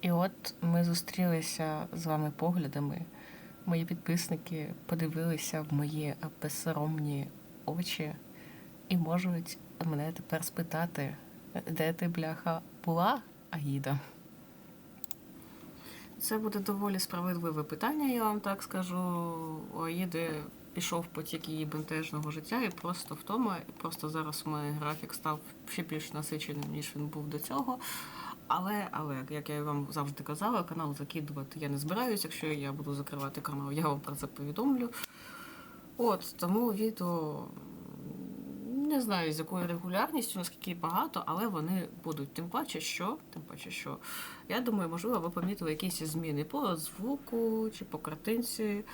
І от ми зустрілися з вами поглядами. Мої підписники подивилися в мої безсоромні очі і можуть мене тепер спитати, де ти, бляха, була, Аїда? Це буде доволі справедливе питання, я вам так скажу. У Аїди пішов потік її бентежного життя і просто втома. І просто зараз у мене графік став ще більш насиченим, ніж він був до цього. Але, але, як я вам завжди казала, канал закидувати я не збираюсь. Якщо я буду закривати канал, я вам про це повідомлю. От, тому відео не знаю з якою регулярністю, наскільки багато, але вони будуть. Тим паче, що, тим паче, що я думаю, можливо, ви помітили якісь зміни по звуку чи по картинці.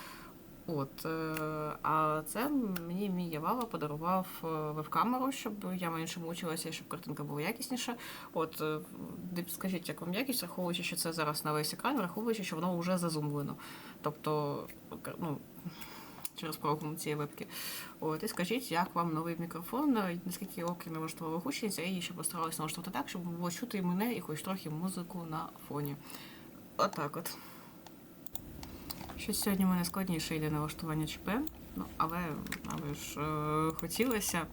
От, е, а це мені мій Явава подарував е, веб-камеру, щоб я менше мучилася щоб картинка була якісніша. От, е, скажіть, як вам якість, враховуючи, що це зараз на весь екран, враховуючи, що воно вже зазумлено. Тобто, ну, через програму цієї вебки. От, і скажіть, як вам новий мікрофон, наскільки окей налаштувала гучність, її ще постаралася налаштувати так, щоб було чути і мене, і хоч трохи музику на фоні. Отак от. Щось сьогодні в мене складніше йде налаштування ЧП, ну, але, але ж е, хотілося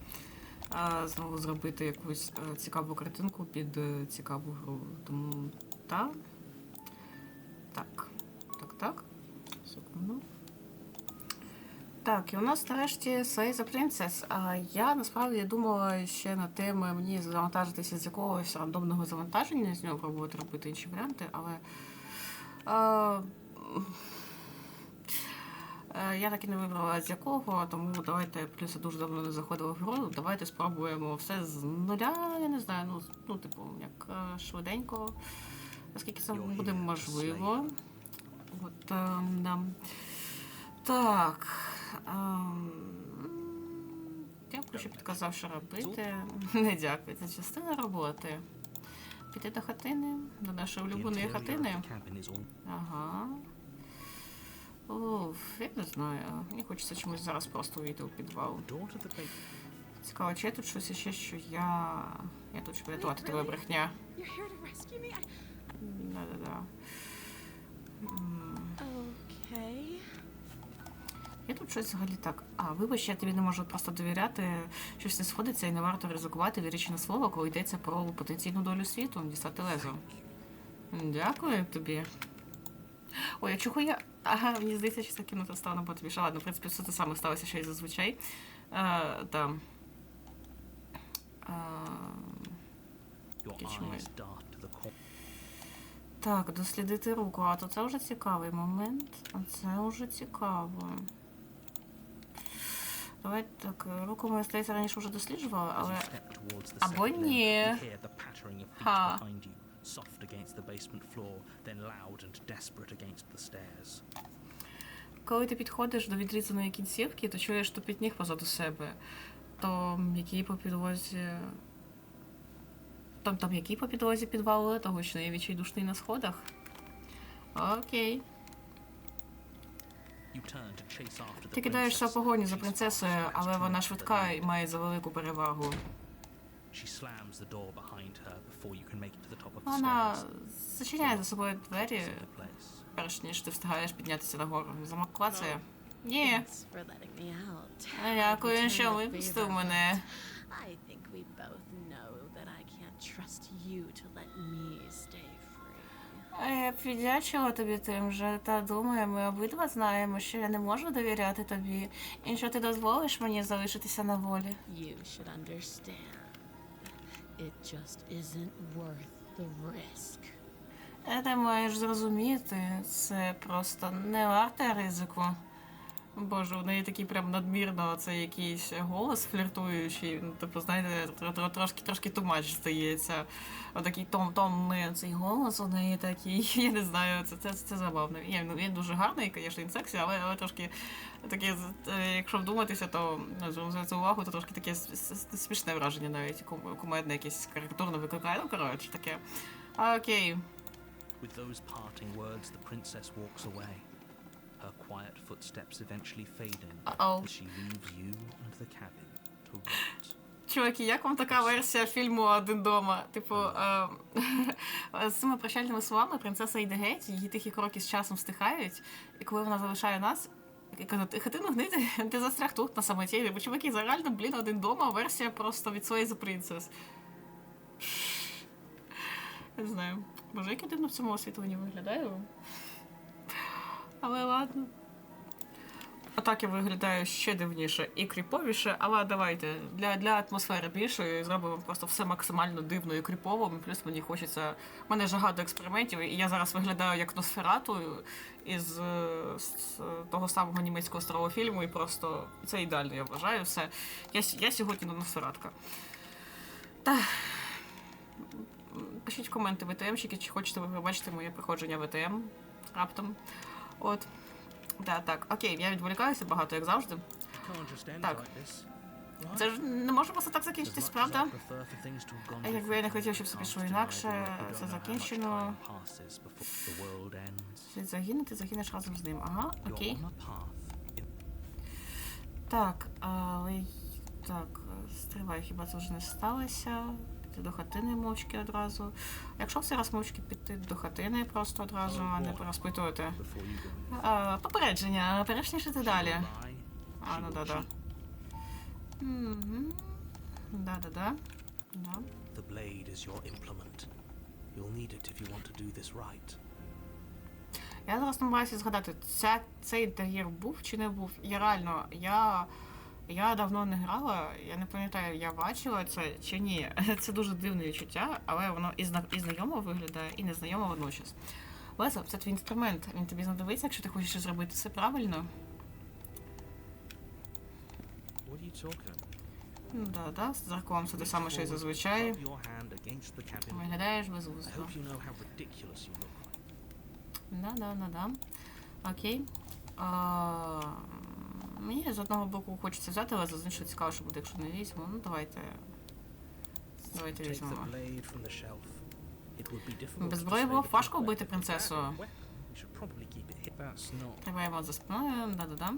е, знову зробити якусь е, цікаву картинку під е, цікаву гру. Тому та. Так. Так, так. Секунду. Так, і у нас нарешті Slay the Princess. А я насправді думала ще на теми мені завантажитися з якогось рандомного завантаження, з нього пробувати робити інші варіанти, але. Е, Я так і не вибрала з якого, тому давайте плюс я дуже давно не заходила в гру. Давайте спробуємо все з нуля. Я не знаю, ну, ну типу, як е, швиденько, наскільки це буде можливо. От, е, да. Так. Дякую, що підказав, що робити. Не дякую, це частина роботи. Піти до хатини, до нашої улюбленої хатини. Ага. Уф, я не знаю. Мені хочеться чомусь зараз просто вийти у підвал. Цікаво, чи є тут щось ще, що я. Я тут щоб рятувати тебе брехня. Да-да-да. Okay. Я тут щось взагалі так. А, вибач, я тобі не можу просто довіряти, що все сходиться і не варто ризикувати вірячи на слово, коли йдеться про потенційну долю світу, дістати лезо. Дякую тобі. Ой, а чого я. Ага, мені здається, що ця кімната стала набагато більше. Ладно, в принципі, все те саме сталося, що і зазвичай. А, там. А, так, дослідити руку. А то це вже цікавий момент. А це вже цікаво. Давай так, руку ми, здається, раніше вже досліджували, але. Або ні. Ха. Soft against the basement floor, then loud and desperate against the stairs. Коли ти підходиш до відрізаної кінцівки, то чуєш тупіт ніг позаду себе. То які по підлозі. Там, там які по підлозі підвалили, то гучний відчайдушний на сходах. Окей. Ти кидаєшся в погоні за принцесою, але вона швидка і має за велику перевагу. She slams the door behind her before you can make it to the top of the Вона stairs. зачиняє за собою двері, перш ніж ти встигаєш піднятися нагору. Замок клацає. Ні. Out. Дякую, що випустив мене. I think we both know that I can't trust you to let me stay free. А Я б віддячила тобі тим же, та думаю, ми обидва знаємо, що я не можу довіряти тобі, і що ти дозволиш мені залишитися на волі. You should understand. It just isn't worth the risk. Е, Ти маєш зрозуміти, це просто не варте ризику. Боже, у неї такий прям надмірно це якийсь голос фліртуючий. Ну, типу, знаєте, тро- тро- трошки трошки тумач здається. Отакий том томний цей голос у неї такий. Я не знаю, це, це, це забавно. Ні, ну, він дуже гарний, звісно, він сексі, але, але трошки таке, е, якщо вдуматися, то ну, звернути увагу, то трошки таке смішне враження навіть кум- кумедне, якесь карикатурно викликає. Ну, коротше, таке. Окей. With those parting words, the princess walks away. Her quiet footsteps eventually fading Uh-oh. as she leaves you and the cabin to rot. Чуваки, як вам така версія фільму Один дома? Типу, е, з цими прощальними словами принцеса йде геть, її тихі кроки з часом стихають, і коли вона залишає нас. І каже, ти хатину гнити, ти застряг тут на самоті. Бо чуваки, за реально, блін, один дома, версія просто від своєї The Princess. Не знаю. Боже, як я дивно в цьому освітленні виглядаю. Але ладно. Отак я виглядаю ще дивніше і кріповіше, але давайте для, для атмосфери більшої зробимо просто все максимально дивно і кріповим. Плюс мені хочеться. У мене жага до експериментів, і я зараз виглядаю як Носферату із е, з того самого німецького старого фільму, і просто це ідеально, я вважаю. Все. Я, я сьогодні Носфератка. Та. Пишіть коменти ВТМщики, чи хочете ви побачити моє проходження ВТМ раптом. От. Да, так, окей, я відволікаюся багато, як завжди. Так. Це ж не може просто так закінчитись, правда? Якби я не хотів, щоб все пішло інакше, це закінчено. Слід загинути, загинеш разом з ним. Ага, окей. Так, але так, стривай, хіба це вже не сталося? Піти до хатини мовчки одразу. Якщо все раз мовчки піти до хатини просто одразу, а не розпитувати. попередження, перешніше далі. She'll lie, А, ну да-да. cheat. Да-да-да. Да. The blade is your implement. You'll need it if you want to do this right. Я зараз намагаюся згадати, ця, цей інтер'єр був чи не був. Я реально, я, я давно не грала, я не пам'ятаю, я бачила це чи ні. Це дуже дивне відчуття, але воно і, зна, і знайомо виглядає, і незнайомо водночас. Лезо, це твій інструмент. Він тобі знадобиться, якщо ти хочеш зробити все правильно. Ну да, да, з зеркалом це те саме, що й зазвичай. Виглядаєш I безвусно. hope you know how ridiculous you look like. Да, да, да, да. Окей. А, мені з одного боку хочеться взяти, але з іншого цікаво, що буде, якщо не візьму. Ну давайте. Давайте Take візьмемо. the blade from the shelf. It would be difficult Без to зброї persuade було б a важко people вбити that принцесу. that weapon. We should probably keep it hid. That's not. Тримаємо за спиною, да-да-да.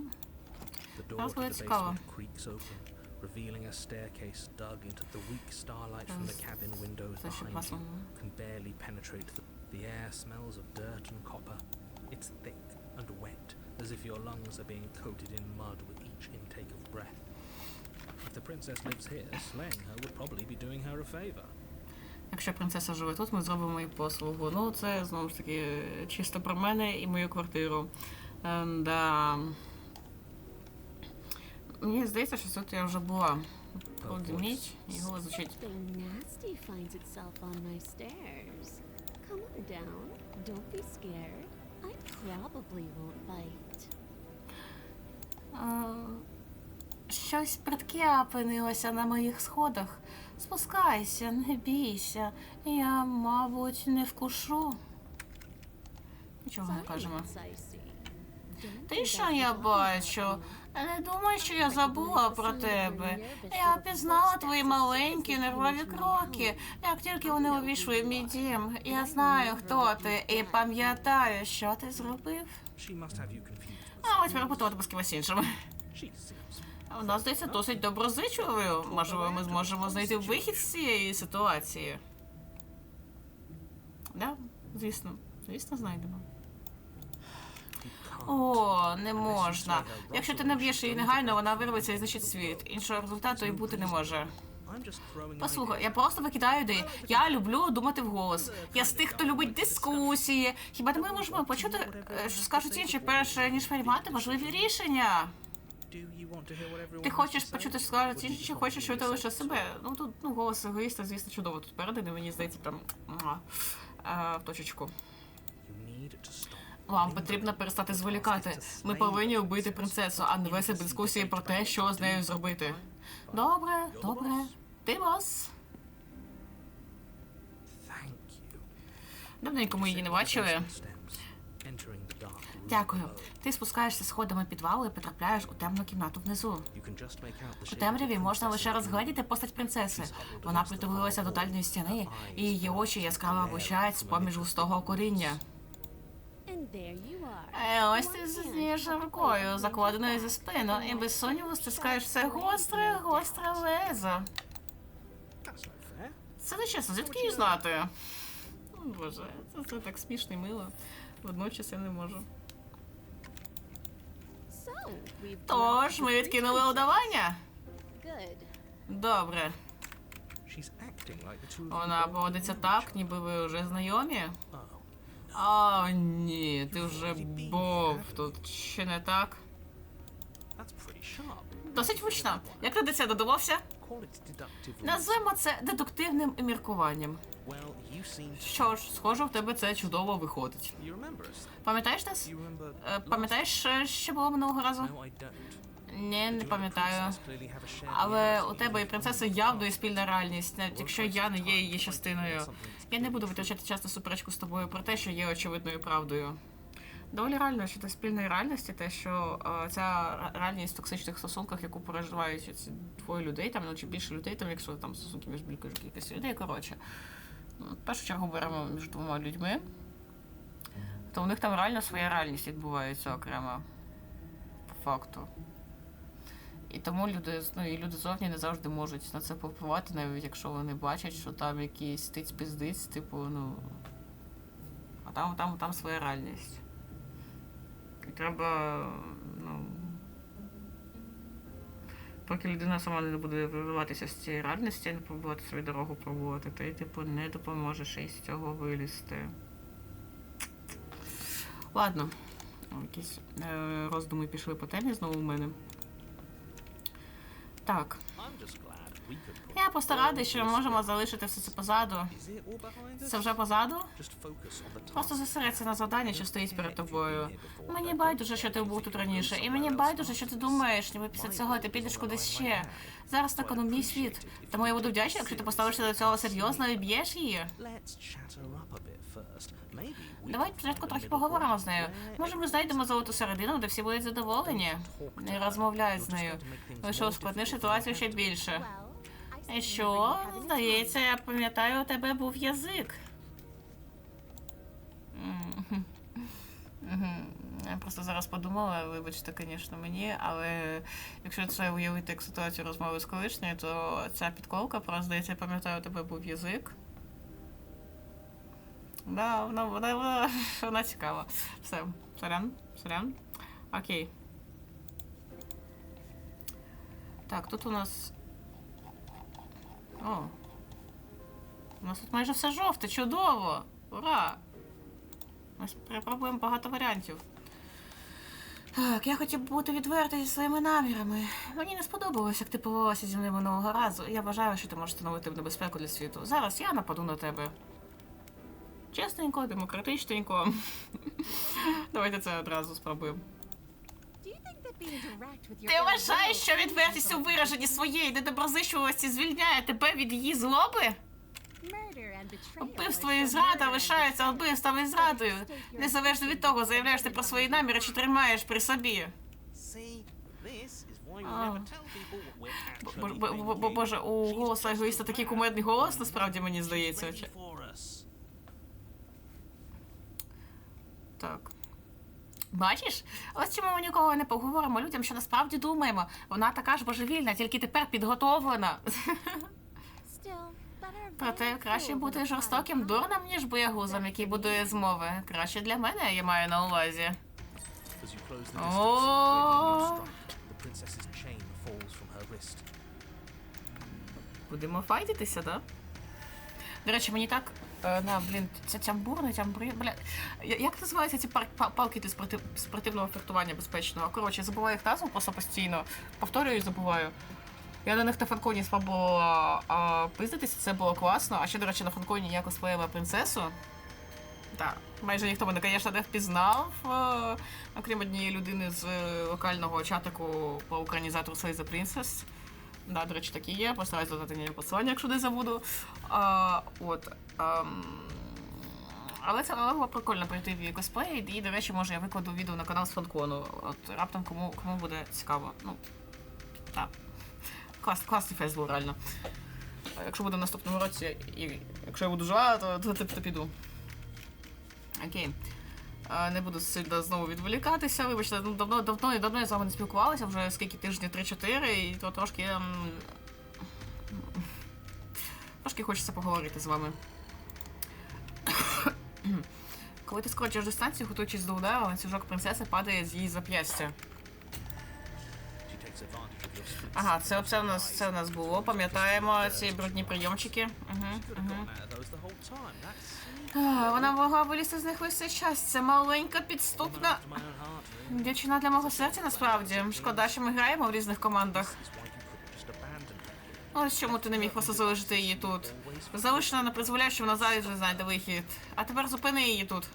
The door That's to what the it's called. basement creaks open, revealing a staircase dug into the weak starlight from the That's- cabin windows Це ще behind класно. you. Can barely penetrate the. The air smells of dirt and copper. It's thick and wet, as if your lungs are being coated in mud with each intake of breath. If the princess lives here, slaying her would probably be doing her a favor. Якщо принцеса живе тут, ми зробимо їй послугу. Ну, це знову ж таки чисто про мене і мою квартиру. Ем, да. Мені здається, що тут я вже була. Подиміть, і звучить. Nasty finds itself on my stairs. Come on down. Don't be scared. I probably won't bite. Щось притке опинилося на моїх сходах. Спускайся, не бійся. Я, мабуть, не вкушу. Нічого не кажемо. Ти що я бачу? Не думай, що я забула про тебе. Я пізнала твої маленькі нервові кроки. Як тільки вони увійшли в мій дім, я знаю, хто ти, і пам'ятаю, що ти зробив. А ось перепутувати з кимось іншим. Вона здається досить доброзичливою. Можливо, ми зможемо знайти вихід з цієї ситуації. Да, звісно, звісно, знайдемо. О, не можна. Якщо ти не б'єш її негайно, вона вирветься і знищить світ. Іншого результату і бути не може. Послухай, я просто викидаю ідеї. Я люблю думати вголос. Я з тих, хто любить дискусії. Хіба не ми можемо почути, е, що скажуть інші, перше, ніж приймати важливі рішення? Ти хочеш почути, що скажуть інші, чи хочеш чути лише себе? Ну тут ну, голос егоїста, звісно, чудово тут переданий, мені здається, там муа, а, в точечку. Вам потрібно перестати зволікати. Ми повинні вбити принцесу, а не вести дискусії про те, що з нею зробити. Добре, добре. Ти бос. Давненько ми її не бачили. Дякую. Ти спускаєшся сходами підвалу і потрапляєш у темну кімнату внизу. У темряві можна лише розгледіти постать принцеси. Вона притулилася до дальньої стіни, і її очі яскраво блищають з-поміж густого коріння. And there you are. Е, ось ти hand знієш рукою, закладеною за спину, і без сумніву стискаєш blade гостре, гостре лезо. Це не чесно, звідки її знати? О, Боже, це, це так смішно і мило. Водночас я не можу. Тож, ми відкинули удавання? Добре. She's acting like the two of you Вона поводиться так, ніби ви вже знайомі. О, ні, ти вже був тут. Чи не так? Досить влучно. Як ти до цього додумався? Назвемо це дедуктивним міркуванням. Що ж, схоже, в тебе це чудово виходить. Пам'ятаєш нас? Е, Пам'ятаєш, е, що було минулого разу? Ні, не пам'ятаю. Але у тебе і even принцеси явно you спільна реальність, навіть якщо я не є її частиною. Я не буду витрачати час на суперечку з тобою про те, що є очевидною правдою. Доволі реально, що до спільної реальності, те, що е, ця реальність в токсичних стосунках, яку переживають ці двоє людей, там ну, чи більше людей, там, якщо там стосунки між більшою кількістю людей, коротше. Ну, В першу чергу беремо між двома людьми, то у них там реально своя реальність відбувається окремо. По факту. І тому люди, ну, і люди зовні не завжди можуть на це попливати, навіть якщо вони бачать, що там якийсь тиць піздиць, типу, ну. А там, там, там своя реальність. І треба, ну. Поки людина сама не буде вибиватися з цієї реальності, не пробувати свою дорогу пробувати, ти, типу, не допоможеш їй з цього вилізти. Ладно. Якісь е, роздуми пішли по темі знову у мене. Так. Я просто радий, що ми можемо залишити все це позаду. Це вже позаду? Просто зосередься на завданні, що стоїть перед тобою. Мені байдуже, що ти був тут раніше, і мені байдуже, що ти думаєш, ніби після цього ти підеш кудись ще. Зараз кону мій світ. Тому я буду вдячна, якщо ти поставишся до цього серйозно і б'єш її. Давай спочатку трохи поговоримо з нею. Може, ми знайдемо золоту середину, де всі будуть задоволені. Не розмовляй з нею. Лише ускладниш ситуацію ще більше. І що? Здається, я пам'ятаю, у тебе був язик. Мгм. Я просто зараз подумала, вибачте, звісно, мені, але якщо це уявити як ситуацію розмови з колишньою, то ця підколка про здається, я пам'ятаю, у тебе був язик. Да, вона, вона, вона, вона цікава. Все, сорян, сорян. Окей. Так, тут у нас о. У нас тут майже все жовте, чудово! Ура! Ми спробуємо багато варіантів. Так, я хотів бути відвертий зі своїми намірами. Мені не сподобалось, як ти повелася зі мною минулого разу. Я вважаю, що ти можеш становити небезпеку для світу. Зараз я нападу на тебе. Чесненько, демократичненько. Давайте це одразу спробуємо. Ти вважаєш, що відвертість у вираженні своєї недоброзичливості звільняє тебе від її злоби? Вбивство і зрада murder лишаються вбивством і зрадою. Незалежно від того, заявляєш ти про свої наміри чи тримаєш при собі. Боже, у голоса егоїста такий кумедний голос, насправді мені здається. Так. Бачиш? Ось чому ми ніколи не поговоримо людям, що насправді думаємо. Вона така ж божевільна, тільки тепер підготовлена. Проте краще бути жорстоким kind дурнем, ніж боягузом, який будує змови. Краще для мене, я маю на увазі. Будемо файтитися, да? До речі, мені так. е, на, блін, це тямбур, не тямбур, бля. Я- Як називаються ці пар- па- палки для спорти- спортивного фехтування безпечного? Коротше, забуваю їх назву просто постійно. Повторюю і забуваю. Я на них на фанконі спробувала а, пиздитися, це було класно. А ще, до речі, на фанконі я косплеїла принцесу. Так, майже ніхто мене, звісно, не впізнав, е, окрім однієї людини з е, локального чатику по українізатору the Princess. Да, до речі, так і є. Постараюсь додати ніяке посилання, якщо не забуду. А, от. ем, але це але було прикольно прийти в її і, до речі, може я викладу відео на канал з фанкону. От раптом кому, кому буде цікаво. Ну, так. Клас, класний фест був реально. Якщо буде в наступному році, і якщо я буду жива, то, то, то, то піду. Окей. Не буду сильно знову відволікатися. Вибачте, ну, давно, давно, давно я з вами не спілкувалася, вже скільки тижнів 3-4, і то трошки. ем, Трошки хочеться поговорити з вами. Коли ти скорочуєш дистанцію, готуючись до удару, ланцюжок принцеси падає з її зап'ястя. Ага, це оце у нас це у нас було. Пам'ятаємо ці брудні прийомчики. Угу, угу. Вона могла вилізти з них весь цей час. Це маленька, підступна дівчина для мого серця насправді. Шкода, що ми граємо в різних командах. Ось чому ти не міг просто залишити її тут. Залишена призволяє, що вона завжди знайде вихід. А тепер зупини її тут.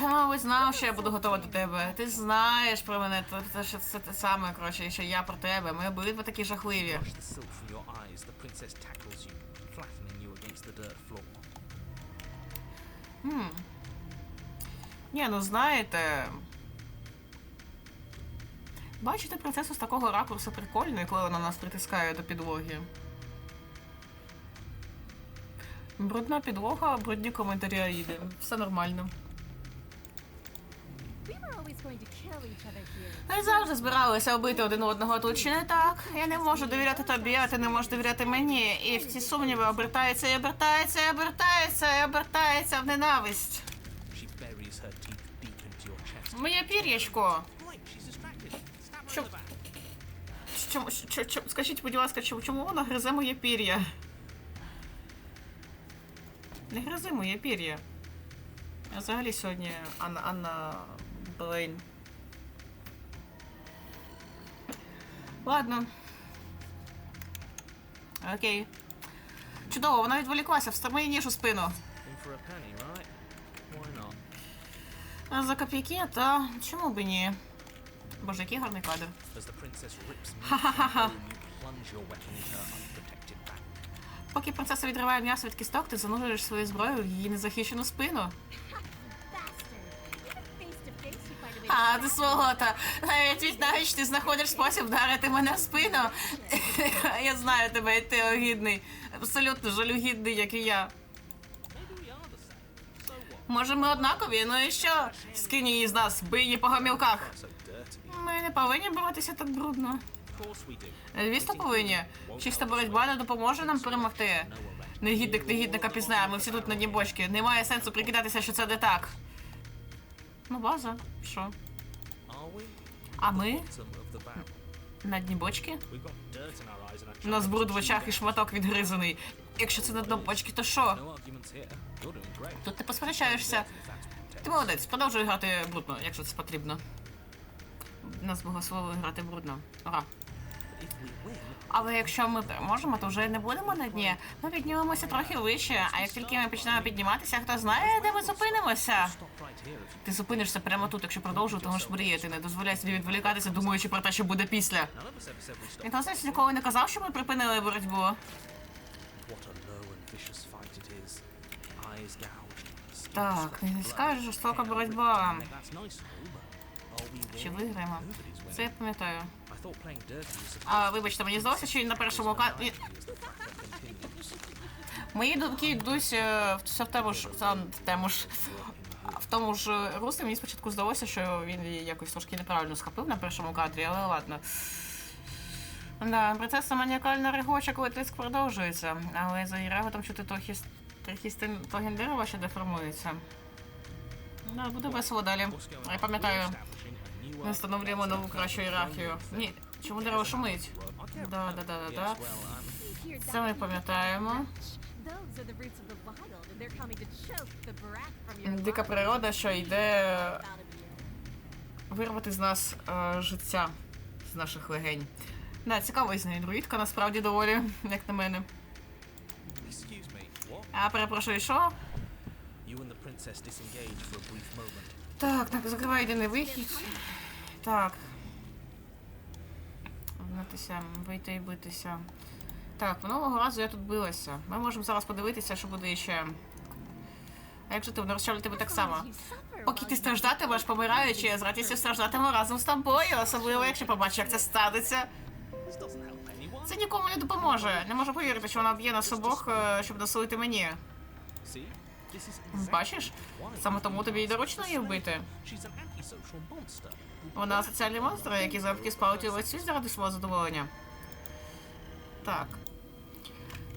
Я, мабуть, знав, що я буду готова до тебе. Ти знаєш про мене, то це, що це те саме, коротше, що я про тебе. Ми обидва такі жахливі. Хм. Ні, ну знаєте. Бачити принцесу з такого ракурсу прикольно, коли вона нас притискає до підлоги. Брудна підлога, брудні коментарі Аїди. Все нормально. Ми завжди збиралися обити один одного тут, чи не так? Я не можу довіряти тобі, а ти не можеш довіряти мені. І в ці сумніви обертається і обертається і обертається і обертається в ненависть. Моє пір'ячко. Чому, що, що, скажіть, будь ласка, чому, чому вона гризе моє пір'я? Не гризи моє пір'я. Я взагалі сьогодні Анна, Анна Блейн. Ладно. Окей. Чудово, вона відволіклася, встроми їй ніж у спину. За копійки, та чому б і ні? Боже, який гарний кадр. As Поки принцеса відриває м'ясо від кісток, ти занурюєш свою зброю в її незахищену спину. А, ти сволота. Навіть віднаєш, ти знаходиш спосіб вдарити мене в спину. Я знаю тебе, і ти огідний. Абсолютно жалюгідний, як і я. Може, ми однакові? Ну і що? Скинь її з нас, бий її по гамілках. Ми не повинні боротися так брудно. Звісно, повинні. Чиста боротьба не допоможе нам перемогти. Негідник негідника пізнає, ми всі тут на дні бочки. Немає сенсу прикидатися, що це не так. Ну, база, що? А ми на дні бочки? У нас бруд в очах і шматок відгризаний. Якщо це на дно бочки, то що? Тут ти посперечаєшся. Ти молодець, продовжуй грати брудно, якщо це потрібно. Нас благословили грати брудно. Ура. Але якщо ми переможемо, то вже не будемо на дні. Ми піднімемося трохи вище, а як тільки ми почнемо підніматися, хто знає, де ми зупинимося. Ти зупинишся прямо тут, якщо продовжувати, можеш мріяти. Не дозволяй собі відволікатися, думаючи про те, що буде після. З нас ніколи не казав, що ми припинили боротьбу. Так, не скажеш, жорстока боротьба. Чи виграємо? Це я пам'ятаю. А вибачте, мені здалося, що він на першому ка... він- as the fight continues. Мої думки йдуть е, все в тому ж в тому- ж в тому ж руслі. Мені спочатку здалося, що він якось трошки неправильно схопив на першому кадрі, але ладно. Да, принцеса маніакально регоче, коли тиск продовжується, але за її чути трохи с- трохи стин того дерева ще деформується. Да, буде весело далі. Я пам'ятаю, Ми встановлюємо нову кращу ієрархію. Ні, чому дерево шумить? Да, да, да, да, да. um, Це ми пам'ятаємо. Дика природа, що йде вирвати з нас е, життя з наших легень. Да, цікавий з неї друїдка, насправді доволі, як на мене. А перепрошую, що? You and the princess disengage for a brief moment. Так, так, закривай єдиний вихід. Так. Гнатися, вийти і битися. Так, минулого разу я тут билася. Ми можемо зараз подивитися, що буде ще. А якщо ти розчавлю тебе так само? Поки ти страждатимеш, помираючи, я з радістю страждатиму разом з тобою, особливо якщо побачу, як це станеться. Це нікому не допоможе. Не можу повірити, що вона б'є нас обох, е, щоб насолити мені. Бачиш? Саме тому тобі і доручено її вбити. Вона соціальний монстр, який завжди спалить овоці заради свого задоволення. Так.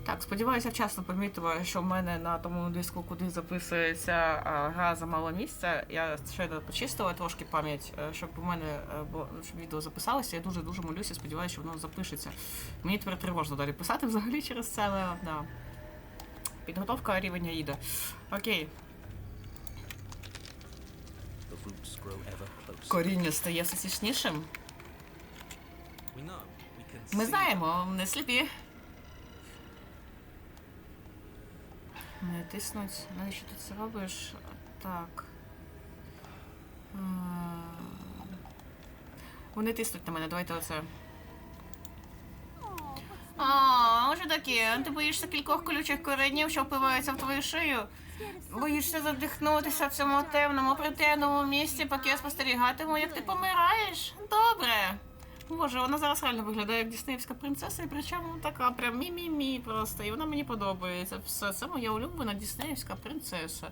Так, сподіваюся, вчасно помітила, що в мене на тому диску, куди записується а, гра за мало місця. Я щойно почистила трошки пам'ять, е, щоб у мене е, було, щоб відео записалося. Я дуже дуже молюся, сподіваюся, що воно запишеться. Мені тепер тривожно далі писати взагалі через це, але да. Підготовка рівня їде. Окей. Коріння стає все січнішим. Ми знаємо, не сліпі. Не тиснуть. Навіщо ти це робиш? Так. Вони тиснуть на мене, давайте оце. А, що таке? Ти боїшся кількох колючих коренів, що впиваються в твою шию? Боїшся задихнутися в цьому темному, притемному місці, поки я спостерігатиму, як ти помираєш? Добре. Боже, вона зараз реально виглядає як Діснеївська принцеса, і причому така прям мі-мі-мі просто. І вона мені подобається. Все, це моя улюблена Діснеївська принцеса.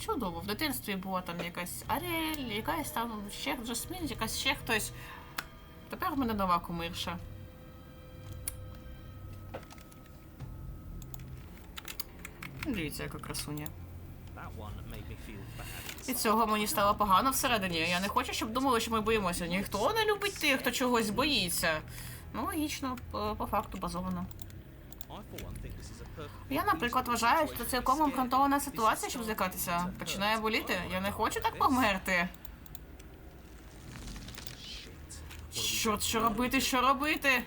Чудово, в дитинстві була там якась Арель, якась там ще Джасмін, якась ще хтось. Тепер в мене нова кумирша. Дивіться, яка красуня. І цього мені стало погано всередині. Я не хочу, щоб думали, що ми боїмося. Ніхто не любить тих, хто чогось боїться. Ну, логічно, по, по факту базовано. Я, наприклад, вважаю, що це цілком обґрунтована ситуація, щоб злякатися. Починає боліти. Я не хочу так померти. Чорт, що робити, що робити?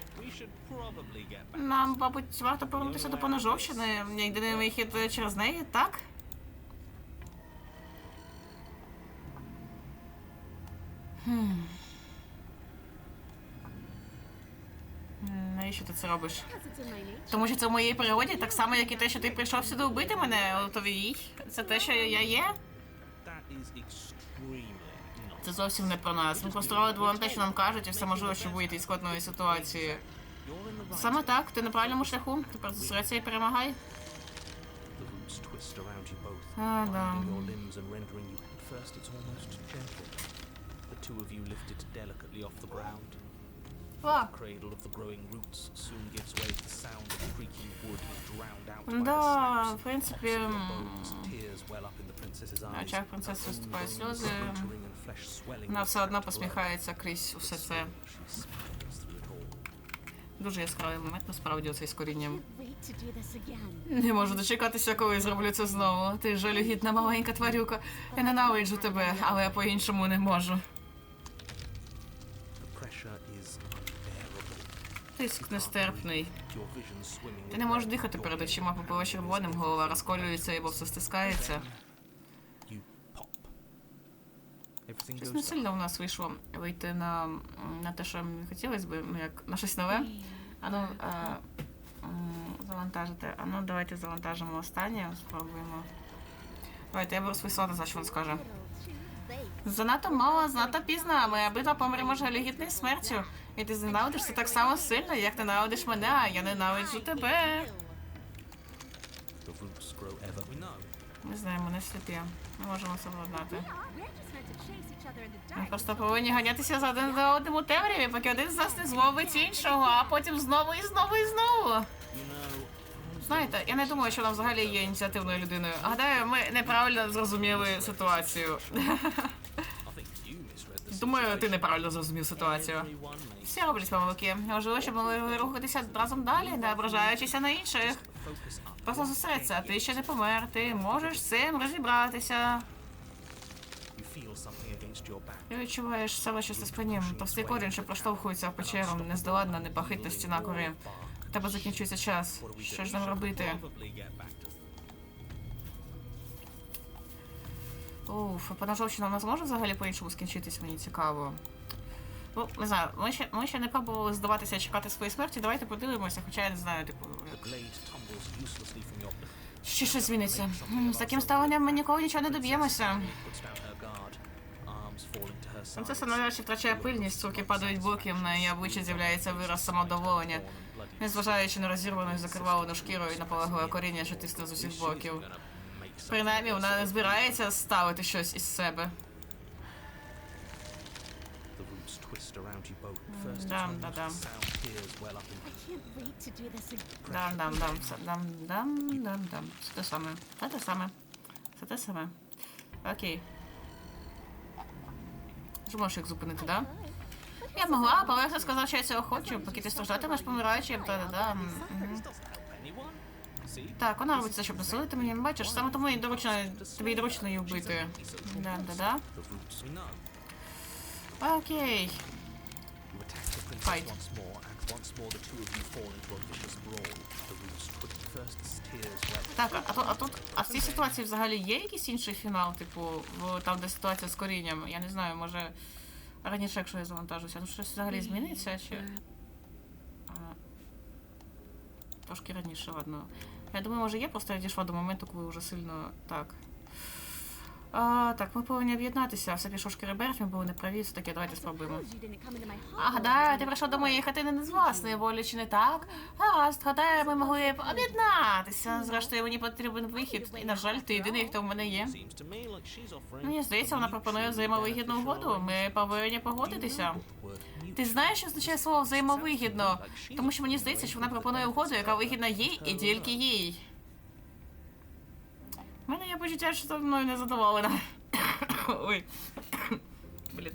Нам, мабуть, варто повернутися до поножовщини. Єдиний вихід через неї, так? Навіщо ти це робиш? Тому що це в моїй природі, так само, як і те, що ти прийшов сюди вбити мене у твоїй. Це те, що я є. Це зовсім не про нас. Ми просто робимо те, що нам кажуть, і все можливо, щоб вийти із складної ситуації. You're in the right. Саме так, ти на правильному шляху. Тепер зосередься і перемагай. Ah, out by the Да, в princess's на очах принцеси виступають сльози. Вона все одно посміхається крізь усе це. Дуже яскравий момент, насправді, оцей з корінням. Не можу дочекатися, коли зроблю це знову. Ти жалюгідна маленька тварюка. Я ненавиджу тебе, але я по-іншому не можу. Тиск нестерпний. Ти не можеш дихати перед очима попливе червоним, голова розколюється і все стискається. Щось не сильно у нас вийшло вийти на, на те, що мені хотілося б, ну як на щось нове. Ану, а, м, завантажити. Ану, давайте завантажимо останнє, спробуємо. Давайте, я беру свій сон, за що він скаже. Занадто мало, занадто пізно, а ми обидва помремо жалюгідною смертю. І ти зненавидиш це так само сильно, як ненавидиш мене, а я ненавиджу тебе. Ми знаємо, не сліпі. Ми можемо це владнати. Ми просто повинні ганятися за один за одним у темряві, поки один з нас не зловить іншого, а потім знову і знову і знову. Знаєте, я не думаю, що вона взагалі є ініціативною людиною. Гадаю, ми неправильно зрозуміли ситуацію. Думаю, ти неправильно зрозумів ситуацію. Всі роблять помилки. Важливо, щоб могли рухатися разом далі, не ображаючися на інших. Просто зосередься, ти ще не помер, ти можеш з цим розібратися. Ти відчуваєш себе щось на спині. Товстий корінь, що проштовхується в печеру, нездоладна, непохитна стіна кори. У тебе закінчується час. Що ж нам робити? Get back поножовщина у нас може взагалі по-іншому скінчитись, мені цікаво. Ну, не знаю, ми ще, ми ще не пробували здаватися і чекати своєї смерті. Давайте подивимося, хоча я не знаю, типу, ще щось зміниться. З таким ставленням ми ніколи нічого не доб'ємося. Принцеса sides. нарешті втрачає пильність, руки падають боком, на її обличчі з'являється вираз самодоволення, незважаючи на розірвану і закривавлену шкіру і наполегливе коріння, що тисне з усіх боків. Принаймні, вона не збирається ставити щось із себе. Do this again. Дам, дам, дам, дам, дам, дам, дам. Все те саме. Все те саме. Все те саме. Окей. Ж можеш їх зупинити, да? Я могла, але я сказав, що я цього хочу, поки ти страждатимеш помираючим, та да. See? Так, вона робить це, щоб насилити мені, бачиш, саме тому і доручно, тобі доручно її вбити. Да, да, да. Окей. Fight. Так, а, а тут, а тут, а в цій ситуації взагалі є якийсь інший фінал, типу, в, там, де ситуація з корінням? Я не знаю, може раніше, якщо я завантажуся, ну щось взагалі зміниться чи. А, трошки раніше, ладно. Я думаю, може є, просто я дійшла до моменту, коли вже сильно так. А, так, ми повинні об'єднатися. Все пішов шкереберть, ми були неправі, все таке, давайте спробуємо. А гадаю, ти прийшов до моєї хатини не з власної волі, чи не так? Гаразд, гадаю, ми могли б об'єднатися. Зрештою, мені потрібен вихід, і, на жаль, ти єдиний, хто в мене є. Мені здається, вона пропонує взаємовигідну угоду. Ми повинні погодитися. Ти знаєш, що означає слово взаємовигідно? Тому що мені здається, що вона пропонує угоду, яка вигідна їй і тільки їй. У мене є почуття, що ти мною не задоволена. Ой. Блін.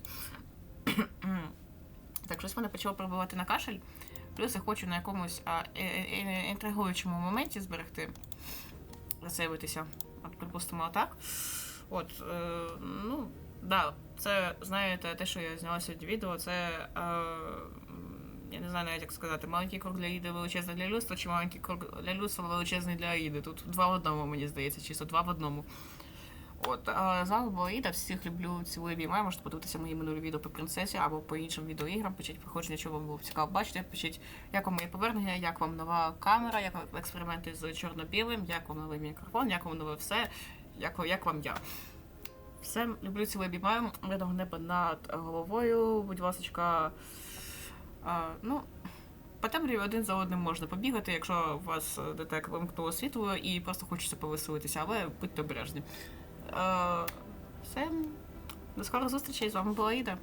Так, щось мене почало пробувати на кашель. Плюс я хочу на якомусь а, е- е- е- інтригуючому моменті зберегти. Засейвитися. От, припустимо, так. От, е, ну, да, це, знаєте, те, що я зняла сьогодні відео, це. Е, я не знаю навіть як сказати, маленький крок для Аїди величезний для людства, чи маленький крок для людства величезний для Аїди. Тут два в одному, мені здається, чисто два в одному. От, а з вами була Іда, всіх люблю, цілую обіймаю. Можете подивитися мої минулі відео по принцесі або по іншим відеоіграм. Пишіть проходження, що вам було цікаво бачити. Пишіть, як вам моє повернення, як вам нова камера, як експерименти з чорно-білим, як вам новий мікрофон, як вам нове все, як, як вам я. Все, люблю цілую обіймаю. Мирного неба над головою. Будь ласочка, а, ну. По темряві один за одним можна побігати, якщо у вас е, ДТЕК вимкнуло світло і просто хочеться повеселитися, але будьте обережні. Е, все. До скорих зустрічей. З вами була Іда.